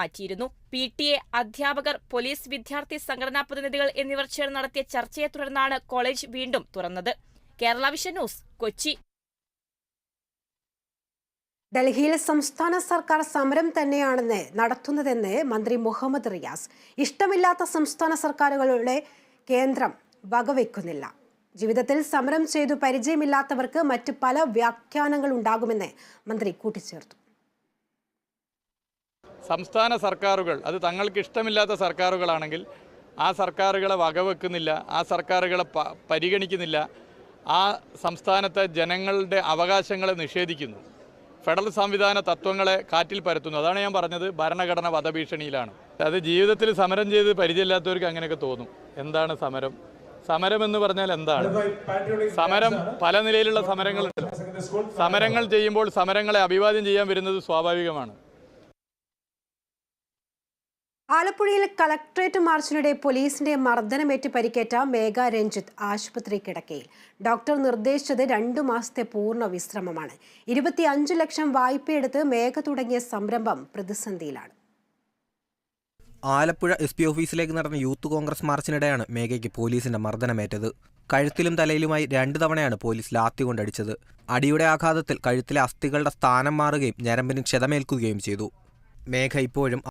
മാറ്റിയിരുന്നു. P T A അധ്യാപകർ police വിദ്യാർത്ഥി സംഘടനാ പ്രതിനിധികൾ എന്നിവർ ചേർന്ന് നടത്തിയ ചർച്ചയെ തുടർന്നാണ് കോളേജ് വീണ്ടും തുറന്നത്. Kerala vision news Kochi. ഡൽഹിയിൽ സംസ്ഥാന സർക്കാർ സമരം തന്നെയാണെന്ന് നടത്തുന്നതെന്ന് മന്ത്രി മുഹമ്മദ് റിയാസ്. ഇഷ്ടമില്ലാത്ത സംസ്ഥാന സർക്കാരുകളുടെ കേന്ദ്രം വകവെക്കുന്നില്ല. ജീവിതത്തിൽ സമരം ചെയ്തു പരിചയമില്ലാത്തവർക്ക് മറ്റ് പല വ്യാഖ്യാനങ്ങൾ ഉണ്ടാകുമെന്ന് മന്ത്രി കൂട്ടിച്ചേർത്തു. സംസ്ഥാന സർക്കാരുകൾ അത് തങ്ങൾക്ക് ഇഷ്ടമില്ലാത്ത സർക്കാരുകളാണെങ്കിൽ ആ സർക്കാരുകളെ വകവെക്കുന്നില്ല ആ സർക്കാരുകളെ പരിഗണിക്കുന്നില്ല ആ സംസ്ഥാനത്തെ ജനങ്ങളുടെ അവകാശങ്ങളെ നിഷേധിക്കുന്നു. ഫെഡറൽ സംവിധാന തത്വങ്ങളെ കാറ്റിൽ പരത്തുന്നു. അതാണ് ഞാൻ പറഞ്ഞത് ഭരണഘടന വധഭീഷണിയിലാണ്. അത് ജീവിതത്തിൽ സമരം ചെയ്ത് പരിചയമില്ലാത്തവർക്ക് അങ്ങനെയൊക്കെ തോന്നും. എന്താണ് സമരം? സമരം എന്ന് പറഞ്ഞാൽ എന്താണ്? സമരം പല നിലയിലുള്ള സമരങ്ങളുണ്ട്. സമരങ്ങൾ ചെയ്യുമ്പോൾ സമരങ്ങളെ അഭിവാദ്യം ചെയ്യാൻ വരുന്നത് സ്വാഭാവികമാണ്. ആലപ്പുഴയിൽ കളക്ട്രേറ്റ് മാർച്ചിനിടെ പോലീസിന്റെ മർദ്ദനമേറ്റ് പരിക്കേറ്റ മേഘ രഞ്ജിത്ത് ആശുപത്രി കിടക്കയിൽ. ഡോക്ടർ നിർദ്ദേശിച്ചത് രണ്ടു മാസത്തെ പൂർണ വിശ്രമമാണ്. ഇരുപത്തിയഞ്ച് ലക്ഷം വായ്പയെടുത്ത് മേഘ തുടങ്ങിയ സംരംഭം പ്രതിസന്ധിയിലാണ്. ആലപ്പുഴ എസ് പി ഓഫീസിലേക്ക് നടന്ന യൂത്ത് കോൺഗ്രസ് മാർച്ചിനിടെയാണ് മേഘയ്ക്ക് പോലീസിന്റെ മർദ്ദനമേറ്റത്. കഴുത്തിലും തലയിലുമായി രണ്ടു തവണയാണ് പോലീസ് ലാത്തി കൊണ്ടടിച്ചത്. അടിയുടെ ആഘാതത്തിൽ കഴുത്തിലെ അസ്ഥികളുടെ സ്ഥാനം മാറുകയും ഞരമ്പിന് ക്ഷതമേൽക്കുകയും ചെയ്തു. മേഘ ഇപ്പോഴും